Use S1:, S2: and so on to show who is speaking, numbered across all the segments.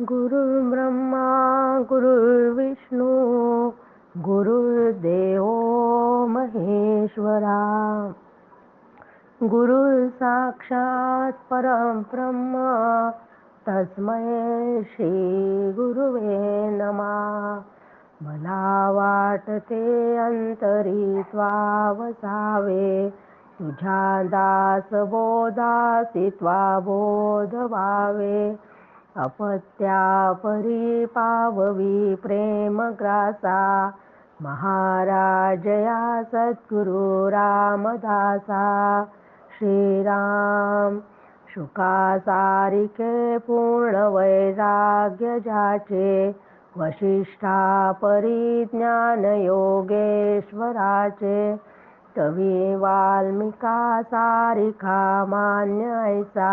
S1: गुरुर्ब्रह्मा गुरुर्विष्णू गुरुर्देव महेश्वरा। गुरु साक्षात परब्रह्म तस्मै श्री गुरुवे नमा। मला वाटते अंतरी स्वावसावे तुझ्या दास बोधासी त्वा बोध व्हावे अपत्या परी पाववी प्रेम ग्रासा महाराजया सद्गुरु रामदासा। श्रीराम शुका सारिके पूर्ण वैराग्य जाचे वशिष्ठा परिज्ञान योगेश्वराचे कवी वाल्मिका सारिका मान्य ऐसा।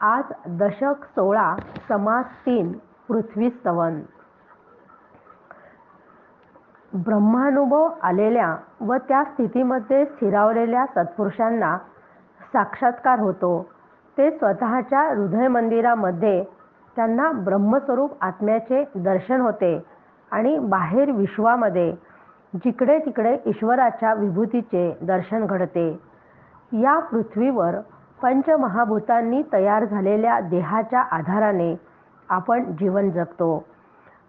S1: आज दशक सोळा समास तीन पृथ्वी स्तवन ब्रह्मानुभव आलेल्या व त्या स्थितीमध्ये स्थिरावलेल्या सत्पुरुषांना साक्षात्कार होतो. ते स्वतःच्या हृदय मंदिरामध्ये त्यांना ब्रह्मस्वरूप आत्म्याचे दर्शन होते आणि बाहेर विश्वामध्ये जिकडे तिकडे ईश्वराच्या विभूतीचे दर्शन घडते. या पृथ्वीवर पंचमहाभूतांनी तयार झालेल्या देहाच्या आधाराने आपण जीवन जगतो.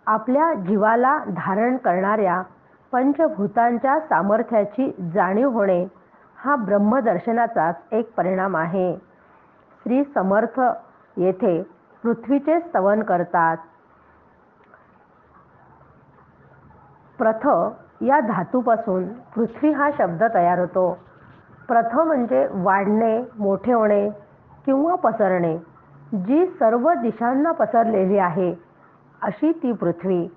S1: आपल्या जीवाला धारण करणाऱ्या पंचभूतांच्या सामर्थ्याची जाणीव होणे हा ब्रह्मदर्शनाचाच एक परिणाम आहे. श्री समर्थ येथे पृथ्वीचे स्तवन करतात. प्रथ या धातूपासून पृथ्वी हा शब्द तयार होतो. प्रथम म्हणजे वाढणे मोठे होणे किंवा पसरणे जी सर्व दिशांना पसरलेली आहे अशी ती पृथ्वी.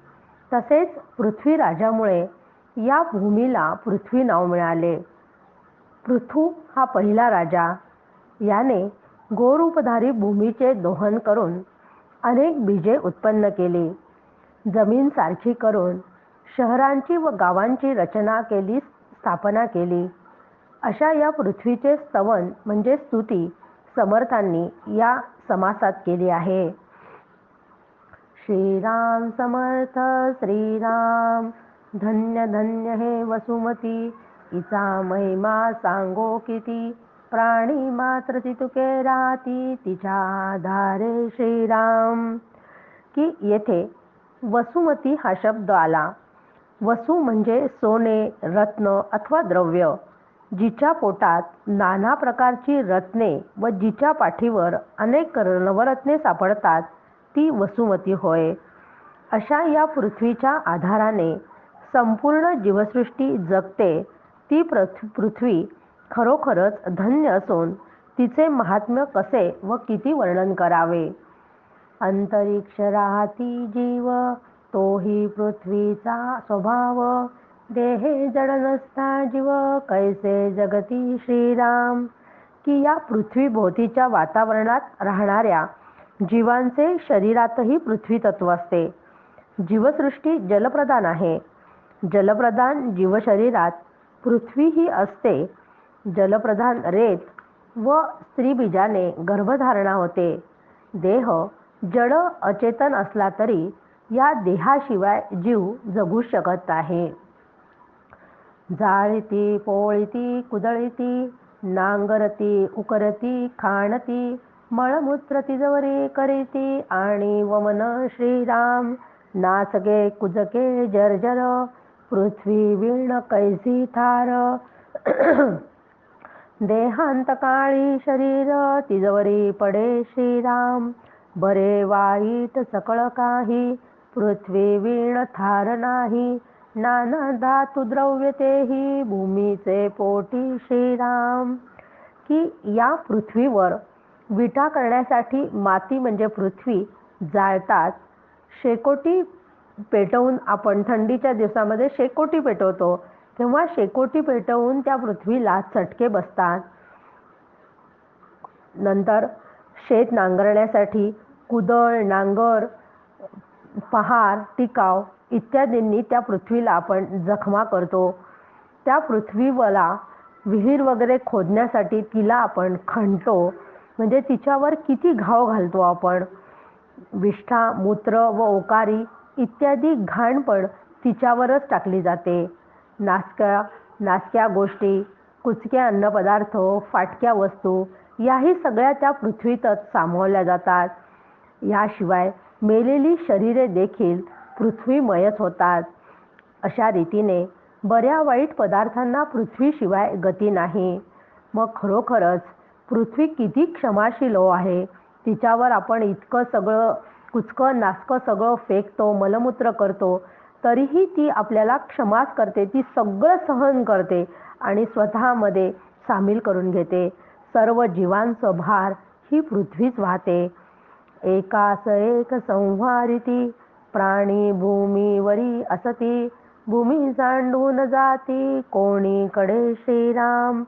S1: तसेच पृथ्वी राजामुळे या भूमीला पृथ्वी नाव मिळाले. पृथू हा पहिला राजा. याने गोरूपधारी भूमीचे दोहन करून अनेक बीजे उत्पन्न केली. जमीन सारखी करून शहरांची व गावांची रचना केली स्थापना केली. अशा या पृथ्वीचे स्तवन म्हणजे स्तुती समर्थांनी या समासात केली आहे. श्रीराम समर्थ श्रीराम धन्य धन्य हे वसुमती इचा महिमा सांगो किती प्राणी मात्र तितुके राती तिच्या आधारे श्रीराम. की येथे वसुमती हा शब्द आला. वसु म्हणजे सोने रत्न अथवा द्रव्य. जिच्या पोटात नाना प्रकारची रत्ने व जिच्या पाठीवर अनेक नवरत्ने सापडतात ती वसुमती होय. अशा या पृथ्वीच्या आधाराने संपूर्ण जीवसृष्टी जगते ती पृथ्वी खरोखरच धन्य असून तिचे महात्म्य कसे व किती वर्णन करावे? अंतरिक्ष राहती जीव तोही पृथ्वीचा स्वभाव. देहे जड नसता जीव कैसे जगती श्रीराम? की या पृथ्वीभोवतीच्या वातावरणात राहणाऱ्या जीवांचे शरीरातही पृथ्वी तत्व असते. जीवसृष्टी जलप्रधान आहे. जलप्रधान जीवशरीरात पृथ्वी ही असते. जलप्रधान रेत व स्त्रीबीजाने गर्भधारणा होते. देह जड अचेतन असला तरी या देहाशिवाय जीव जगू शकत आहे. जाळीती पोळीती कुदळीती नांगरती उकरती खाणती मळमूत्र तिजवरी करीती आणि वमन श्रीराम. नाचगे कुजके जर्जर पृथ्वी वीण कैसी थार. देहांत काळी शरीर तिजवरी पडे श्रीराम. बरे वाईट सकळ काही पृथ्वी वीण थार नाही. नाना धातु द्रव्य तेही भूमीचे पोटी श्रीराम. की या पृथ्वीवर विटा करण्यासाठी माती म्हणजे पृथ्वी जाळतात. शेकोटी पेटवून आपण थंडीच्या दिवसामध्ये शेकोटी पेटवतो. तेव्हा शेकोटी पेटवून त्या पृथ्वीला चटके बसतात. नंतर शेत नांगरण्यासाठी कुदळ नांगर पहार टिकाव इत्यादींनी त्या पृथ्वीला आपण जखमा करतो. त्या पृथ्वीला विहीर वगैरे खोदण्यासाठी तिला आपण खणतो. म्हणजे तिच्यावर किती घाव घालतो आपण. विष्ठा मूत्र व ओकारी इत्यादी घाण पण तिच्यावरच टाकली जाते. नासक्या नासक्या गोष्टी कुचक्या अन्नपदार्थ फाटक्या वस्तू याही सगळ्या त्या पृथ्वीतच सामावल्या जातात. याशिवाय मेलेली शरीरे देखील पृथ्वीमयच होतात. अशा रीतीने बऱ्या वाईट पदार्थांना पृथ्वीशिवाय गती नाही. मग खरोखरच पृथ्वी किती क्षमाशील हो आहे. तिच्यावर आपण इतकं सगळं कुचकं नासकं सगळं फेकतो मलमूत्र करतो तरीही ती आपल्याला क्षमाच करते. ती सगळं सहन करते आणि स्वतःमध्ये सामील करून घेते. सर्व जीवांचं भार ही पृथ्वीच वाहते. एकास एक संहारिती प्राणी भूमीवरी असती. भूमी सांडून जाती कोणीकडे श्रीराम?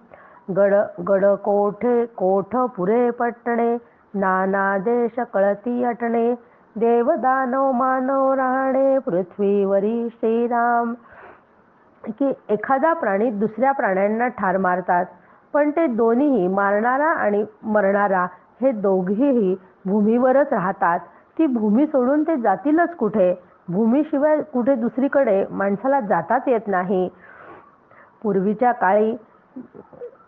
S1: गड गड कोठे कोठ पुरे पटणे? नाना देश कळती अटणे. देवदानव मानव राहणे पृथ्वीवरी श्रीराम. की एखादा प्राणी दुसऱ्या प्राण्यांना ठार मारतात पण ते दोन्हीही मारणारा आणि मरणारा हे दोघेही भूमीवरच राहतात. ती भूमी सोडून ते जातीलच कुठे? भूमीशिवाय कुठे दुसरीकडे माणसाला जाताच येत नाही. पूर्वीच्या काळी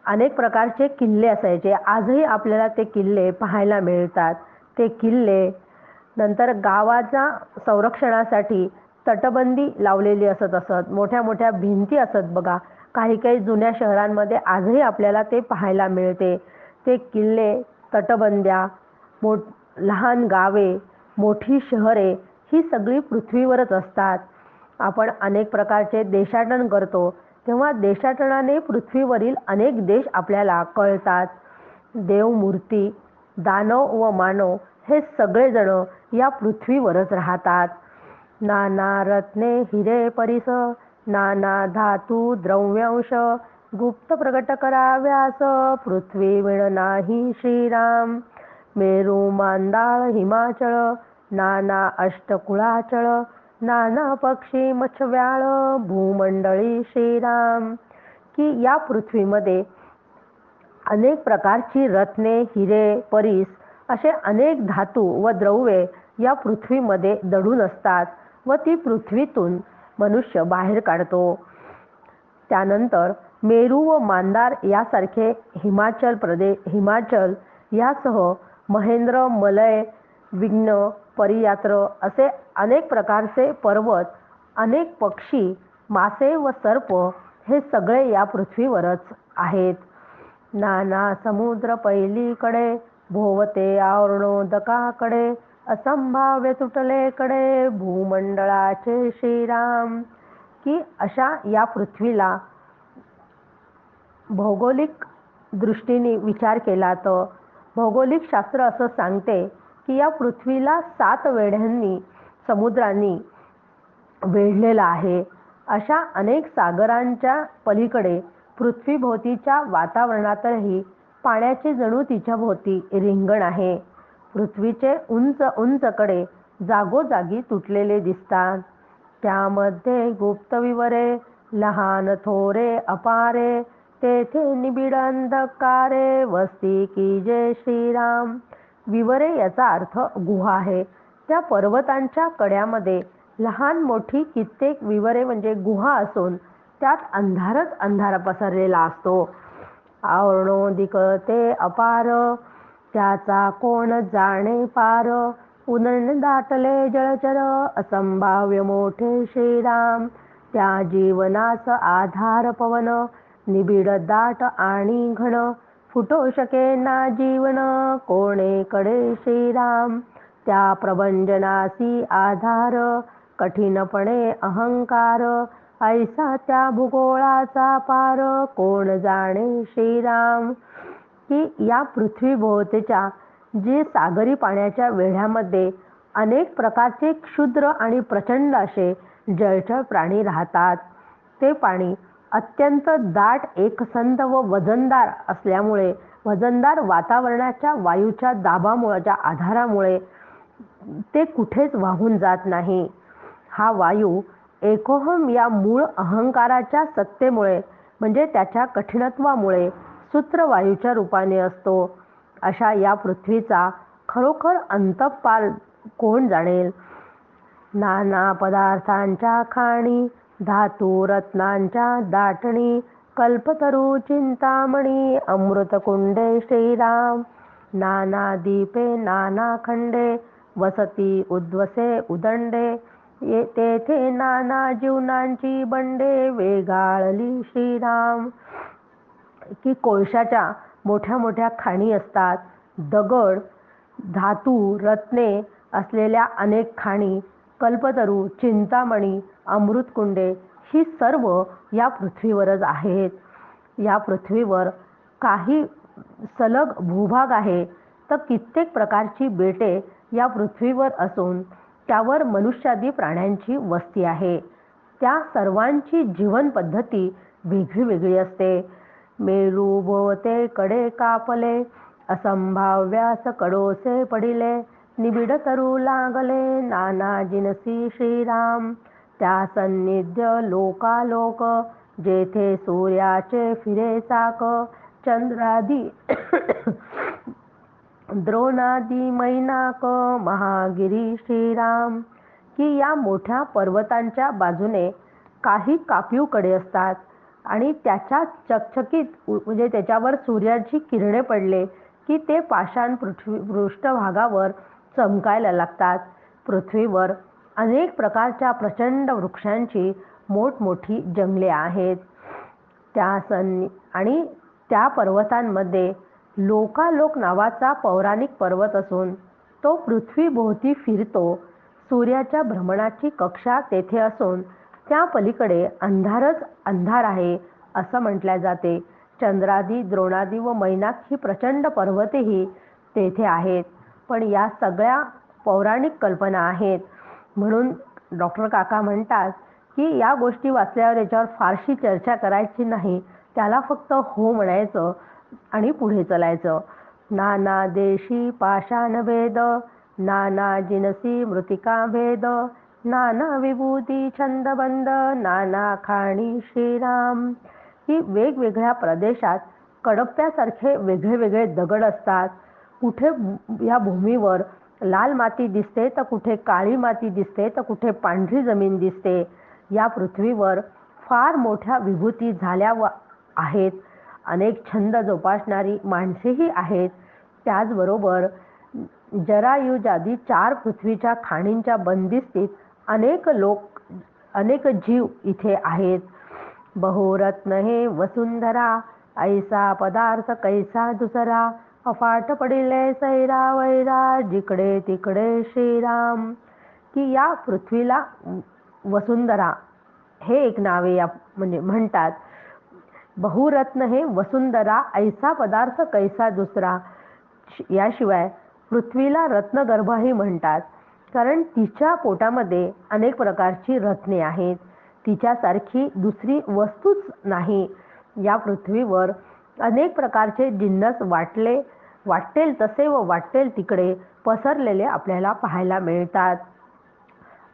S1: अनेक प्रकारचे किल्ले असायचे. आजही आपल्याला ते किल्ले पाहायला मिळतात. ते किल्ले नंतर गावाच्या संरक्षणासाठी तटबंदी लावलेली असत असत. मोठ्या मोठ्या भिंती असत बघा. काही काही जुन्या शहरांमध्ये आजही आपल्याला ते पाहायला मिळते. ते किल्ले तटबंद्या मोठ लहान गावे मोठी शहरे ही सगळी पृथ्वीवरच असतात. आपण अनेक प्रकारचे देशाटन करतो तेव्हा देशाटनाने पृथ्वीवरील अनेक देश आपल्याला कळतात. देवमूर्ती दानव व मानव हे सगळेजण या पृथ्वीवरच राहतात. नाना रत्ने हिरे परिस नाना धातू द्रव्यांश गुप्त प्रकट कराव्यास पृथ्वी विण नाही श्रीराम. मेरू मांदाळ हिमाचळ नाना अष्टकुळाचळ नाना पक्षी मच्छव्याळ भूमंडळी श्रीराम. की या पृथ्वीमध्ये अनेक प्रकारची रत्ने हिरे परीस असे अनेक धातू व द्रव्ये या पृथ्वीमध्ये दडून असतात व ती पृथ्वीतून मनुष्य बाहेर काढतो. त्यानंतर मेरू व मांदार यासारखे हिमाचल प्रदेश हिमाचल यासह महेंद्र मलय विघ्न परियात्र असे अनेक प्रकारचे पर्वत अनेक पक्षी मासे व सर्प हे सगळे या पृथ्वीवरच आहेत. नाना समुद्र पहिलीकडे भोवते आवरणोदकाकडे असंभाव्य तुटलेकडे भूमंडळाचे श्रीराम. की अशा या पृथ्वीला भौगोलिक दृष्टीने विचार केला तर भौगोलिक शास्त्र असं सांगते की या पृथ्वीला सात वेढ्यांनी समुद्रांनी वेढलेला आहे. अशा अनेक सागरांच्या पलीकडे पृथ्वीभोवतीच्या वातावरणातही पाण्याचे जणू तिच्या भोवती रिंगण आहे. पृथ्वीचे उंच उंचकडे जागोजागी तुटलेले दिसतात. त्यामध्ये गुप्त विवरे लहान थोरे अपारे तेथे निबिड अंधकारे वस्ती की जय श्रीराम. विवरे याचा अर्थ गुहा आहे. त्या पर्वतांच्या कड्यामध्ये लहान मोठी कित्येक विवरे म्हणजे गुहा असून त्यात अंधारच अंधार पसरलेला असतो. आवरणोदिक ते अपार. त्याचा कोण जाणे पार? उन्हण दाटले जळचर. असंभाव्य मोठे श्रीराम. त्या जीवनाच आधार पवन. निबिड दाट आणि घन. फुटो शके ना जीवन कोणेकडे श्रीराम. त्या प्रभंजनासी आधार कठीणपणे अहंकार. ऐसा त्या भूगोळाचा पार कोण जाणे श्रीराम. की या पृथ्वीभोवतीच्या जी सागरी पाण्याच्या वेढ्यामध्ये अनेक प्रकारचे क्षुद्र आणि प्रचंड असे जळचळ प्राणी राहतात. ते पाणी अत्यंत दाट एकसंध व वजनदार असल्यामुळे वजनदार वातावरणाच्या वायूच्या दाबामुळेच्या आधारामुळे ते कुठेच वाहून जात नाही. हा वायू एकोहम या मूळ अहंकाराच्या सत्तेमुळे म्हणजे त्याच्या कठीणत्वामुळे सूत्रवायूच्या रूपाने असतो. अशा या पृथ्वीचा खरोखर अंतपाल कोण जाणेल? नाना पदार्थांच्या खाणी धातू रत्नांच्या दाटणी कल्पतरू चिंतामणी अमृतकुंडे श्रीराम नाना दीपे नाना खंडे वसती उद्वसे उदंडे ये तेथे नाना जीवनांची बंडे वेगाळली श्रीराम. की कोळशाच्या मोठ्या मोठ्या खाणी असतात दगड धातू रत्ने असलेल्या अनेक खाणी कल्पतरू चिंतामणी अमृतकुंडे ही सर्व या पृथ्वीवरच आहेत. या पृथ्वीवर काही सलग भूभाग आहे. तर कित्येक प्रकारची बेटे या पृथ्वीवर असून त्यावर मनुष्यादी प्राण्यांची वस्ती आहे. त्या सर्वांची जीवनपद्धती वेगळी वेगळी असते. मेरू भोवते कडे कापले असंभाव्यास कडोसे पडिले निबिड करू लागले नाना जिनसी श्रीराम. त्या सन्निध्य लोकालोक जेथे सूर्याचे फिरे चाक चंद्रादी द्रोणादी मैनाक महागिरी श्रीराम. की या मोठ्या पर्वतांच्या बाजूने काही कापीवकडे असतात आणि त्याच्या चकचकीत म्हणजे त्याच्यावर सूर्याची किरणे पडले की ते पाषाण पृथ्वी पृष्ठभागावर चमकायला लागतात. पृथ्वीवर अनेक प्रकारच्या प्रचंड वृक्षांची मोठमोठी जंगले आहेत. त्या सन आणि त्या पर्वतांमध्ये लोकालोक नावाचा पौराणिक पर्वत असून तो पृथ्वीभोवती फिरतो. सूर्याच्या भ्रमणाची कक्षा तेथे असून त्या पलीकडे अंधारच अंधार आहे असं म्हटल्या जाते. चंद्रादी द्रोणादी व मैनाक ही प्रचंड पर्वतेही तेथे आहेत. पण या सगळ्या पौराणिक कल्पना आहेत. म्हणून डॉक्टर काका म्हणतात की या गोष्टी वाचल्यावर याच्यावर फारशी चर्चा करायची नाही. त्याला फक्त हो म्हणायचं आणि पुढे चलायचं. नाना देशी पाषाण भेद नाना जिनसी मृतिका भेद नाना विभूती छंदबंद नाना खाणी श्रीराम. ही वेगवेगळ्या प्रदेशात कडप्प्यासारखे वेगळे वेगळे दगड असतात. कुठे या भूमीवर लाल माती दिसते तर कुठे काळी माती दिसते तर कुठे पांढरी जमीन दिसते या पृथ्वीवर फार मोठ्या विभूती झाल्या व आहेत. अनेक छंद जोपासणारी माणसेही आहेत. त्याचबरोबर जरायुजादी चार पृथ्वीच्या खाणींच्या बंदिस्तीत अनेक लोक अनेक जीव इथे आहेत. बहुरत्न हे वसुंधरा ऐसा पदार्थ कैसा दुसरा अफाट पडिले सैरा वैरा जिकडे तिकडे श्रीराम. की या पृथ्वीला वसुंधरा हे एक नावे या म्हणजे म्हणतात. बहुरत्न हे वसुंधरा ऐसा पदार्थ कैसा दुसरा? याशिवाय पृथ्वीला रत्नगर्भही म्हणतात. कारण तिच्या पोटामध्ये अनेक प्रकारची रत्ने आहेत. तिच्यासारखी दुसरी वस्तूच नाही. या पृथ्वीवर अनेक प्रकारचे जिन्नस वाटले वाटेल तसे व वाटेल तिकडे पसरलेले आपल्याला पाहायला मिळतात.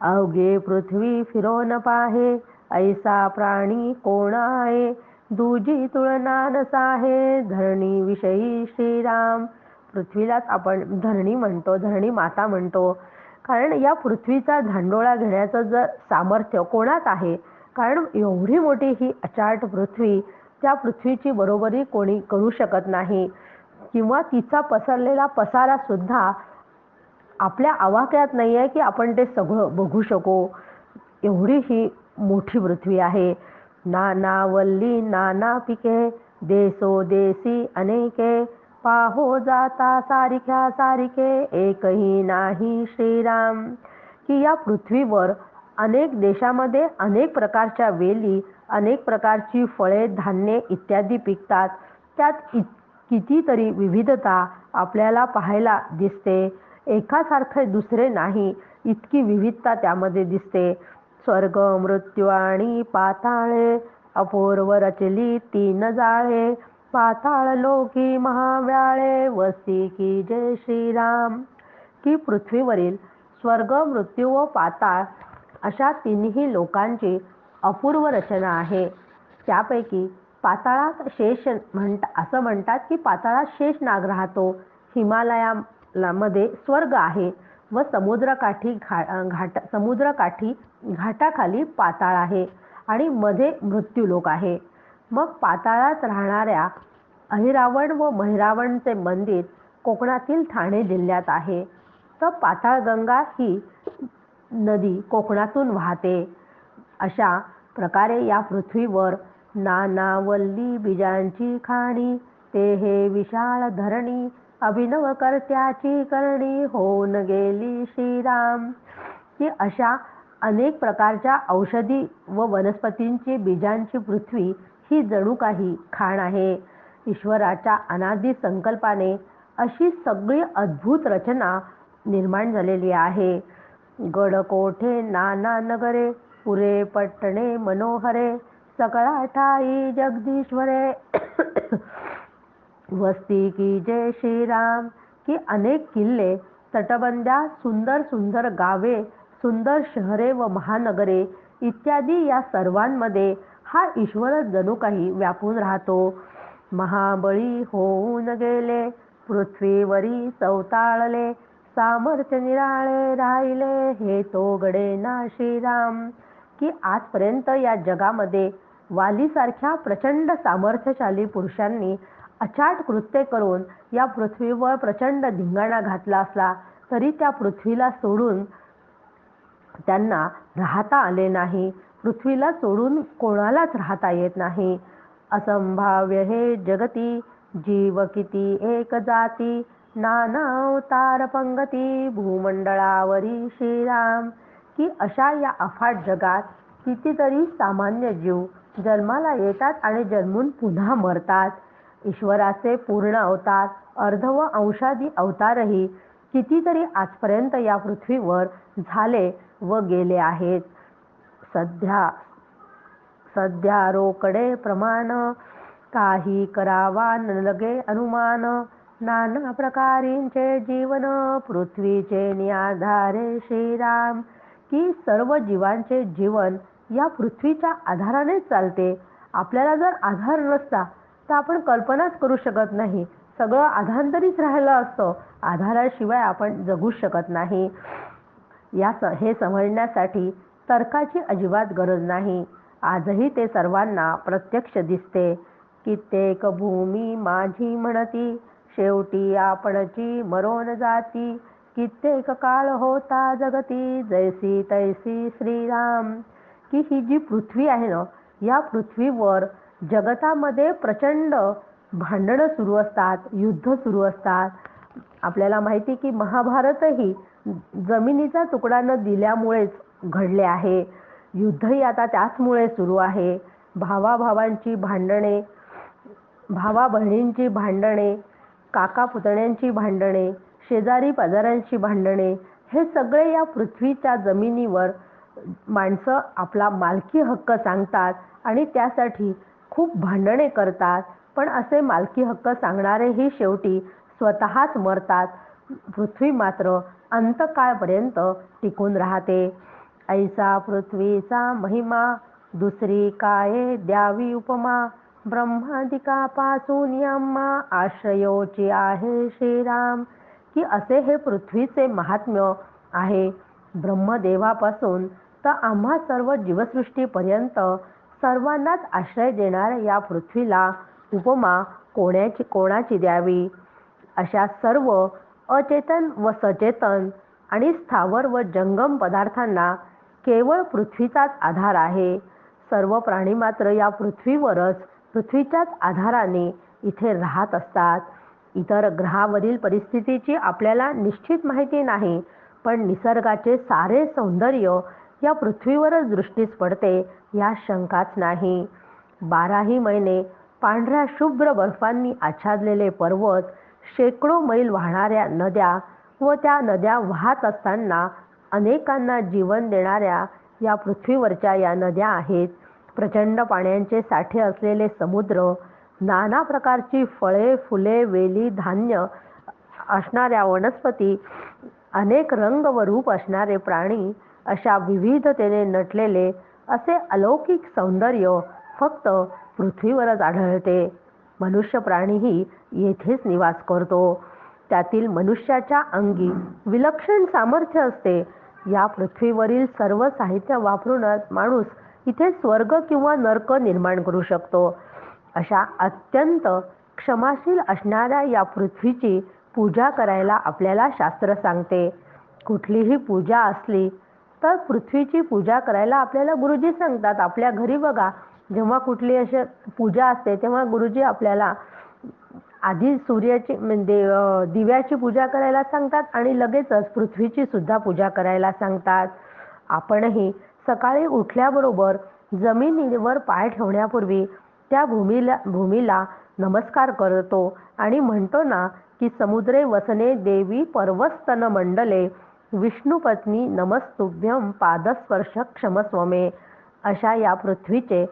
S1: अवघे पृथ्वी फिरोन पाहे ऐसा प्राणी कोण आहे? दुजी तुळना नसाहे धरणी विषयी श्रीराम. पृथ्वीलाच आपण धरणी म्हणतो धरणी माता म्हणतो. कारण या पृथ्वीचा धांडोळा घेण्याचं जर सामर्थ्य कोणात आहे? कारण एवढी मोठी ही अचाट पृथ्वी त्या पृथ्वीची बरोबरी कोणी करू शकत नाही. किंवा तिचा पसरलेला पसारा सुद्धा आपल्या आवाक्यात नाही आहे की आपण ते सगळं बघू शकू. एवढी ही मोठी पृथ्वी आहे. नाना वल्ली नाना पिके देसो देसी अनेके. पाहो जाता सारिख्या सारिके एकही नाही श्रीराम. की या पृथ्वीवर अनेक देशामध्ये अनेक प्रकारच्या वेली अनेक प्रकारची फळे धान्ये इत्यादी पिकतात. त्यात इत कितीतरी विविधता आपल्याला पाहायला दिसते. एकासारखे दुसरे नाही इतकी विविधता त्यामध्ये दिसते. स्वर्ग मृत्यू आणि पाताळे अपूर्व रचली तीन जाळे पाताळ लोकी महाव्याळे वसी की जय श्रीराम. की पृथ्वीवरील स्वर्ग मृत्यू व पाताळ अशा तिन्ही लोकांची अपूर्व रचना आहे. त्यापैकी पाताळात शेष म्हणता असं म्हणतात की पाताळात शेष नाग राहतो. हिमालयामध्ये स्वर्ग आहे व समुद्रकाठी घा घाट समुद्रकाठी घाटाखाली पाताळ आहे आणि मध्ये मृत्यूलोक आहे. मग पाताळात राहणाऱ्या अहिरावण व महिरावणचे मंदिर कोकणातील ठाणे जिल्ह्यात आहे. तर पाताळगंगा ही नदी कोकणातून वाहते. अशा प्रकारे या पृथ्वीवर नानावल्ली बीजांची खाणी ते हे विशाळ धरणी अभिनव कर्त्याची करणी होऊन गेली श्रीराम. की अशा अनेक प्रकारच्या औषधी व वनस्पतींची बीजांची पृथ्वी ही जणू काही खाण आहे. ईश्वराच्या अनादी संकल्पाने अशी सगळी अद्भुत रचना निर्माण झालेली आहे. गडकोठे नाना नगरे पुरे पट्टणे मनोहरे सकळा ठाई जगदीश्वरे। वस्ती की जय श्रीराम की अनेक किल्ले तटबंद्या सुंदर सुंदर गावे सुंदर शहरे व महानगरे इत्यादी या सर्वांमध्ये हा ईश्वर जणू काही व्यापून राहतो. महाबळी होऊन गेले पृथ्वीवरी चवताळले सामर्थ्य निराळे राहिले हे तो गडे ना श्रीराम. की आजपर्यंत या जगामध्ये वालीसारख्या प्रचंड सामर्थ्यशाली पुरुषांनी अचाट कृत्य करून या पृथ्वीवर प्रचंड धिंगाणा घातला असला तरी त्या पृथ्वीला सोडून त्यांना राहता आले नाही. पृथ्वीला सोडून कोणालाच राहता येत नाही. असंभाव्य हे जगती जीव किती एक जाती. नाना अवतार पंगती भूमंडळावरी श्रीराम. की अशा या अफाट जगात कितीतरी सामान्य जीव जन्माला येतात आणि जन्मून पुन्हा मरतात. ईश्वराचे पूर्ण अवतार अर्ध व अंशादी अवतारही कितीतरी आजपर्यंत या पृथ्वीवर झाले व गेले आहेत. सध्या सध्या रोकडे प्रमाण काही करावा न लगे अनुमान नाना प्रकारींचे जीवन पृथ्वीचे निआधारे श्रीराम की सर्व जीवांचे जीवन या पृथ्वीच्या आधारानेच चालते. आपल्याला जर आधार नसता तर आपण कल्पनाच करू शकत नाही. सगळं आधांतरीच राहिलं असतं. आधाराशिवाय आपण जगू शकत नाही. या स हे समजण्यासाठी तर्काची अजिबात गरज नाही. आजही ते सर्वांना प्रत्यक्ष दिसते. कित्येक भूमी माझी म्हणती शेवटी आपणची मरोन जाती. कित्येक काळ होता जगती जैसी तैसी श्रीराम. की ही जी पृथ्वी आहे ना या पृथ्वीवर जगतामध्ये प्रचंड भांडणं सुरू असतात युद्ध सुरू असतात. आपल्याला माहिती की महाभारतही जमिनीचा तुकडा न दिल्यामुळेच घडले आहे. युद्धही आता त्याचमुळे सुरू आहे. भावाभावांची भांडणे भावा बहिणींची भांडणे काका पुतण्यांची भांडणे शेजारी पाजाऱ्यांशी भांडणे हे सगळे या पृथ्वीच्या जमिनीवर माणसं आपला मालकी हक्क सांगतात आणि त्यासाठी खूप भांडणे करतात. पण असे मालकी हक्क सांगणारेही शेवटी स्वतःच मरतात. पृथ्वी मात्र अंतकाळपर्यंत टिकून राहते. ऐसा पृथ्वीचा महिमा दुसरी काय द्यावी उपमा ब्रह्मादिकापासून यम्मा आश्रयोची आहे श्रीराम. की असे हे पृथ्वीचे महात्म्य आहे. ब्रह्मदेवापासून तर आम्हा सर्व जीवसृष्टीपर्यंत सर्वांनाच आश्रय देणाऱ्या या पृथ्वीला उपमा कोणाची कोणाची द्यावी? अशा सर्व अचेतन व सचेतन आणि स्थावर व जंगम पदार्थांना केवळ पृथ्वीचाच आधार आहे. सर्व प्राणी मात्र या पृथ्वीवरच पृथ्वीच्याच आधाराने इथे राहत असतात. इतर ग्रहावरील परिस्थितीची आपल्याला निश्चित माहिती नाही पण निसर्गाचे सारे सौंदर्य या पृथ्वीवरच दृष्टीस पडते या शंकाच नाही. बाराही महिने पांढऱ्या शुभ्र बर्फांनी आच्छादलेले पर्वत शेकडो मैल वाहणाऱ्या नद्या व त्या नद्या वाहत असताना अनेकांना जीवन देणाऱ्या या पृथ्वीवरच्या या नद्या आहेत. प्रचंड पाण्यांचे साठे असलेले समुद्र नाना प्रकारची फळे फुले वेली धान्य असणाऱ्या वनस्पती अनेक रंग व रूप असणारे प्राणी अशा विविधतेने नटलेले असे अलौकिक सौंदर्य फक्त पृथ्वीवरच आढळते. मनुष्य प्राणीही येथेच निवास करतो. त्यातील मनुष्याच्या अंगी विलक्षण सामर्थ्य असते. या पृथ्वीवरील सर्व साहित्य वापरूनच माणूस इथे स्वर्ग किंवा नर्क निर्माण करू शकतो. अशा अत्यंत क्षमाशील असणाऱ्या या पृथ्वीची पूजा करायला आपल्याला शास्त्र सांगते. कुठलीही पूजा असली तर पृथ्वीची पूजा करायला आपल्याला गुरुजी सांगतात. आपल्या घरी बघा जेव्हा कुठली अशी पूजा असते तेव्हा गुरुजी आपल्याला आधी सूर्याची म्हणजे दिव्याची पूजा करायला सांगतात आणि लगेचच पृथ्वीची सुद्धा पूजा करायला सांगतात. आपणही सकाळी उठल्याबरोबर जमिनीवर पाय ठेवण्यापूर्वी त्या भूमीला भूमीला नमस्कार करतो आणि म्हणतो ना की समुद्रे वसने देवी पर्वस्तन मंडले विष्णुपत्नी नमस्तुभ्यम पादस्पर्श क्षमस्वमे अशा या पृथ्वीचे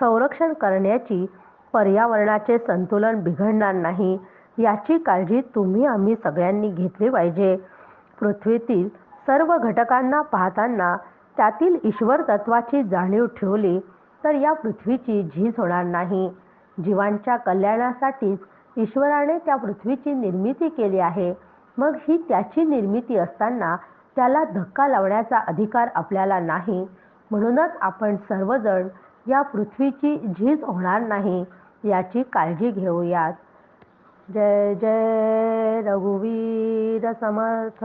S1: संरक्षण करण्याची पर्यावरणाचे संतुलन बिघडणार नाही याची काळजी तुम्ही आम्ही सगळ्यांनी घेतली पाहिजे. पृथ्वीतील सर्व घटकांना पाहताना त्यातील ईश्वर तत्वाची जाणीव ठेवली तर या पृथ्वीची झीज होणार नाही. जीवांच्या कल्याणासाठीच ईश्वराने त्या पृथ्वीची निर्मिती केली आहे. मग ही त्याची निर्मिती असताना त्याला धक्का लावण्याचा अधिकार आपल्याला नाही. म्हणूनच आपण सर्वजण या पृथ्वीची झीज होणार नाही याची काळजी घेऊयात. जय जय रघुवीर समर्थ.